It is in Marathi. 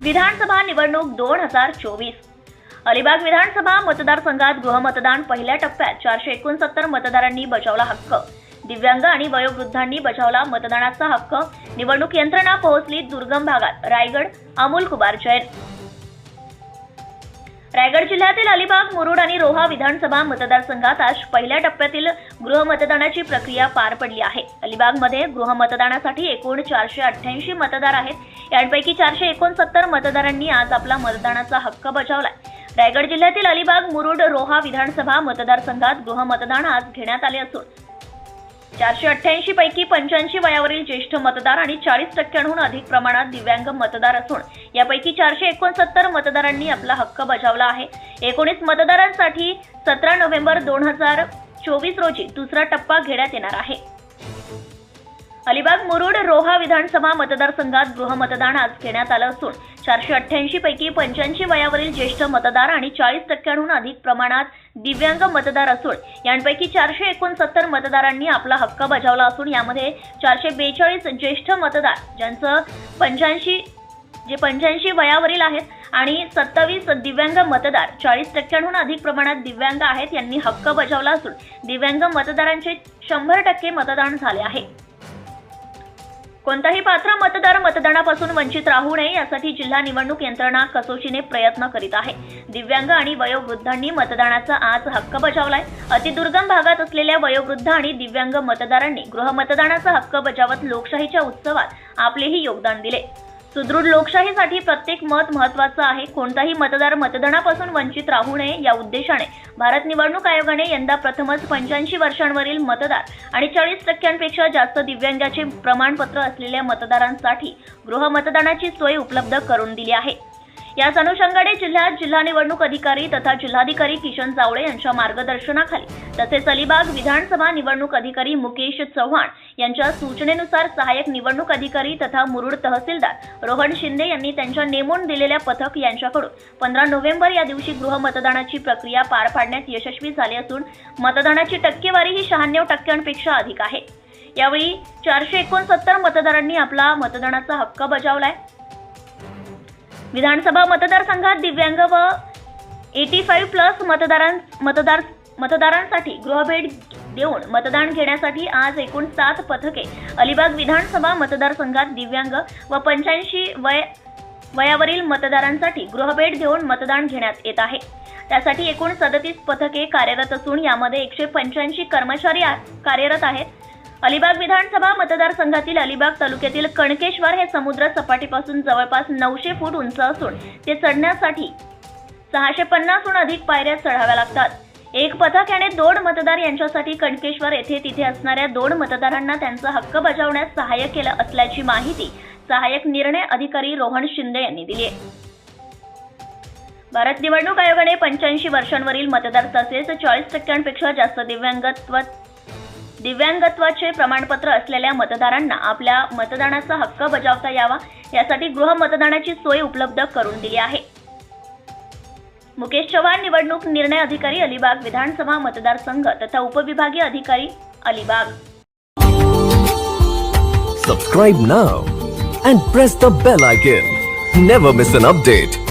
विधानसभा निवडणूक दोन हजार चोवीस. अलिबाग विधानसभा मतदारसंघात गृहमतदान पहिल्या टप्प्यात चारशे एकोणसत्तर मतदारांनी बजावला हक्क. दिव्यांग आणि वयोवृद्धांनी बजावला मतदानाचा हक्क. निवडणूक यंत्रणा पोहोचली दुर्गम भागात. रायगड अमोल कुमार जैन. रायगड जिल्ह्यातील अलिबाग मुरुड आणि रोहा विधानसभा मतदारसंघात आज पहिल्या टप्प्यातील गृहमतदानाची प्रक्रिया पार पडली आहे. अलिबागमध्ये गृहमतदानासाठी एकूण चारशे अठ्ठ्याऐंशी मतदार आहेत. यांपैकी चारशे एकोणसत्तर मतदारांनी आज आपला मतदानाचा हक्क बजावलाय. रायगड जिल्ह्यातील अलिबाग मुरुड रोहा विधानसभा मतदारसंघात गृहमतदान आज घेण्यात आले असून चारशे अठ्ठ्याऐंशी पैकी पंच्याऐंशी वयावरील ज्येष्ठ मतदार आणि चाळीस टक्क्यांहून अधिक प्रमाणात दिव्यांग मतदार असून यापैकी चारशे एकोणसत्तर मतदारांनी आपला हक्क बजावला आहे. एकोणीस मतदारांसाठी सतरा नोव्हेंबर दोन हजार चोवीस रोजी दुसरा टप्पा घेण्यात येणार आहे. अलिबाग मुरुड रोहा विधानसभा मतदारसंघात गृहमतदान आज घेण्यात आलं असून चारशे अठ्ठ्याऐंशी पैकी पंच्याऐंशी वयावरील ज्येष्ठ मतदार आणि चाळीस टक्क्यांहून अधिक प्रमाणात दिव्यांग मतदार असून यांपैकी चारशे एकोणसत्तर मतदारांनी आपला हक्क बजावला असून यामध्ये चारशे बेचाळीस ज्येष्ठ मतदार ज्यांचं पंच्याऐंशी जे पंच्याऐंशी वयावरील आहेत आणि सत्तावीस दिव्यांग मतदार चाळीस टक्क्यांहून अधिक प्रमाणात दिव्यांग आहेत यांनी हक्क बजावला असून दिव्यांग मतदारांचे शंभर टक्के मतदान झाले आहे. कोणताही पात्र मतदार मतदानापासून वंचित राहू नये यासाठी जिल्हा निवडणूक यंत्रणा कसोशीने प्रयत्न करीत आहे. दिव्यांग आणि वयोवृद्धांनी मतदानाचा आज हक्क बजावलाय. अतिदुर्गम भागात असलेल्या वयोवृद्ध आणि दिव्यांग मतदारांनी गृहमतदानाचा हक्क बजावत लोकशाहीच्या उत्सवात आपलेही योगदान दिले. सुदृढ लोकशाहीसाठी प्रत्येक मत महत्वाचं आहे. कोणताही मतदार मतदानापासून वंचित राहू नये या उद्देशाने भारत निवडणूक आयोगाने यंदा प्रथमच पंच्याऐंशी वर्षांवरील मतदार आणि चाळीस टक्क्यांपेक्षा जास्त दिव्यांगाचे प्रमाणपत्र असलेल्या मतदारांसाठी गृहमतदानाची सोय उपलब्ध करून दिली आहे. याच अनुषंगाने जिल्ह्यात जिल्हा निवडणूक अधिकारी तथा जिल्हाधिकारी किशन जावळे यांच्या मार्गदर्शनाखाली तसेच अलिबाग विधानसभा निवडणूक अधिकारी मुकेश चव्हाण यांच्या सूचनेनुसार सहाय्यक निवडणूक अधिकारी तथा मुरुड तहसीलदार रोहन शिंदे यांनी त्यांच्या नेमून दिलेल्या पथक यांच्याकडून पंधरा नोव्हेंबर या दिवशी गृहमतदानाची प्रक्रिया पार पाडण्यात यशस्वी झाली असून मतदानाची टक्केवारी ही शहाण्णव टक्क्यांपेक्षा अधिक आहे. यावेळी चारशे एकोणसत्तर मतदारांनी आपला मतदानाचा हक्क बजावलाय. विधानसभा मतदारसंघात दिव्यांग व एटी फाईव्ह प्लस मतदारां मतदार मतदारांसाठी गृहभेट देऊन मतदान घेण्यासाठी आज एकूण सात पथके अलिबाग विधानसभा मतदारसंघात दिव्यांग व पंच्याऐंशी वय वयावरील मतदारांसाठी गृहभेट देऊन मतदान घेण्यात येत आहे. त्यासाठी एकूण सदतीस पथके कार्यरत असून यामध्ये एकशे पंच्याऐंशी कर्मचारी कार्यरत आहेत. अलिबाग विधानसभा मतदारसंघातील अलिबाग तालुक्यातील कणकेश्वर हे समुद्र सपाटीपासून जवळपास नऊशे फूट उंच असून ते चढण्यासाठी सहाशे पन्नासहून अधिक पायऱ्या चढाव्या लागतात. एक पथक याने दोन मतदार यांच्यासाठी कणकेश्वर येथे तिथे असणाऱ्या दोन मतदारांना त्यांचा हक्क बजावण्यास सहाय्य केलं असल्याची माहिती सहाय्यक निर्णय अधिकारी रोहन शिंदे यांनी दिली आहे. भारत निवडणूक आयोगाने पंच्याऐंशी वर्षांवरील मतदार तसेच चाळीस टक्क्यांपेक्षा जास्त दिव्यांगत्व दिव्यांगत्वाचे प्रमाणपत्र असलेल्या मतदारांना आपल्या मतदानाचा हक्क बजावता यावा यासाठी गृह मतदानाची सोय उपलब्ध करून दिली आहे. मुकेश चव्हाण निवडणूक निर्णय अधिकारी अलिबाग विधानसभा मतदारसंघ तथा उपविभागीय अधिकारी Alibag. Subscribe now and press the bell icon never miss an update